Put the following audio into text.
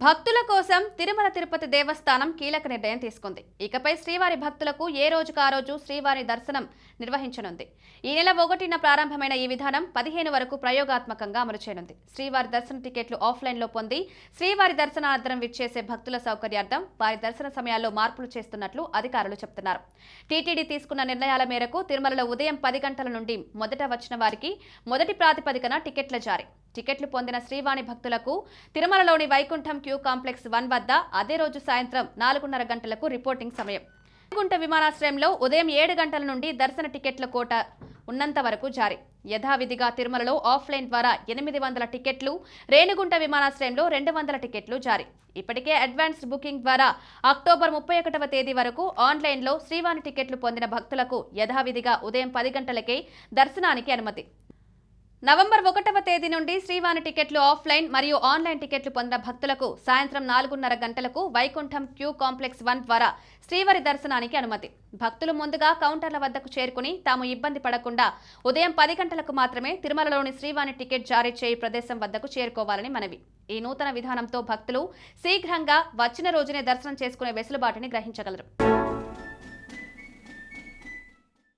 భక్తుల కోసం తిరుమల తిరుపతి దేవస్థానం కీలక నిర్ణయం తీసుకుంది. ఇకపై శ్రీవారి భక్తులకు ఏ రోజుకు ఆ రోజు శ్రీవారి దర్శనం నిర్వహించనుంది. ఈ నెల ఒకటిన ప్రారంభమైన ఈ విధానం పదిహేను వరకు ప్రయోగాత్మకంగా అమలు చేయనుంది. శ్రీవారి దర్శన టికెట్లు ఆఫ్లైన్లో పొంది శ్రీవారి దర్శనార్థం విచ్చేసే భక్తుల సౌకర్యార్థం వారి దర్శన సమయాల్లో మార్పులు చేస్తున్నట్లు అధికారులు చెబుతున్నారు టీటీడీ తీసుకున్న నిర్ణయాల మేరకు తిరుమలలో ఉదయం పది గంటల నుండి మొదట వచ్చిన వారికి మొదటి ప్రాతిపదికన టికెట్ల జారీ. టికెట్లు పొందిన శ్రీవాణి భక్తులకు తిరుమలలోని వైకుంఠం క్యూ కాంప్లెక్స్ వన్ వద్ద అదే రోజు సాయంత్రం నాలుగున్నర గంటలకు రిపోర్టింగ్ సమయం. వైకుంఠ విమానాశ్రయంలో ఉదయం ఏడు గంటల నుండి దర్శన టికెట్ల కోట ఉన్నంత వరకు జారీ. యథావిధిగా తిరుమలలో ఆఫ్లైన్ ద్వారా ఎనిమిది వందల టికెట్లు రేణిగుంట విమానాశ్రయంలో రెండు వందల టికెట్లు జారీ. ఇప్పటికే అడ్వాన్స్డ్ బుకింగ్ ద్వారా అక్టోబర్ ముప్పై ఒకటవ తేదీ వరకు ఆన్లైన్లో శ్రీవాణి టికెట్లు పొందిన భక్తులకు యథావిధిగా ఉదయం పది గంటలకే దర్శనానికి అనుమతి. నవంబర్ ఒకటవ తేదీ నుండి శ్రీవాణి టికెట్లు ఆఫ్లైన్ మరియు ఆన్లైన్ టికెట్లు పొందిన భక్తులకు సాయంత్రం నాలుగున్నర గంటలకు వైకుంఠం క్యూ కాంప్లెక్స్ వన్ ద్వారా శ్రీవారి దర్శనానికి అనుమతి. భక్తులు ముందుగా కౌంటర్ల వద్దకు చేరుకుని తాము ఇబ్బంది పడకుండా ఉదయం పది గంటలకు మాత్రమే తిరుమలలోని శ్రీవాణి టికెట్ జారీ చేయి ప్రదేశం వద్దకు చేరుకోవాలని మనవి. ఈ నూతన విధానంతో భక్తులు శీఘ్రంగా వచ్చిన రోజునే దర్శనం చేసుకునే వెసులుబాటుని గ్రహించగలరు.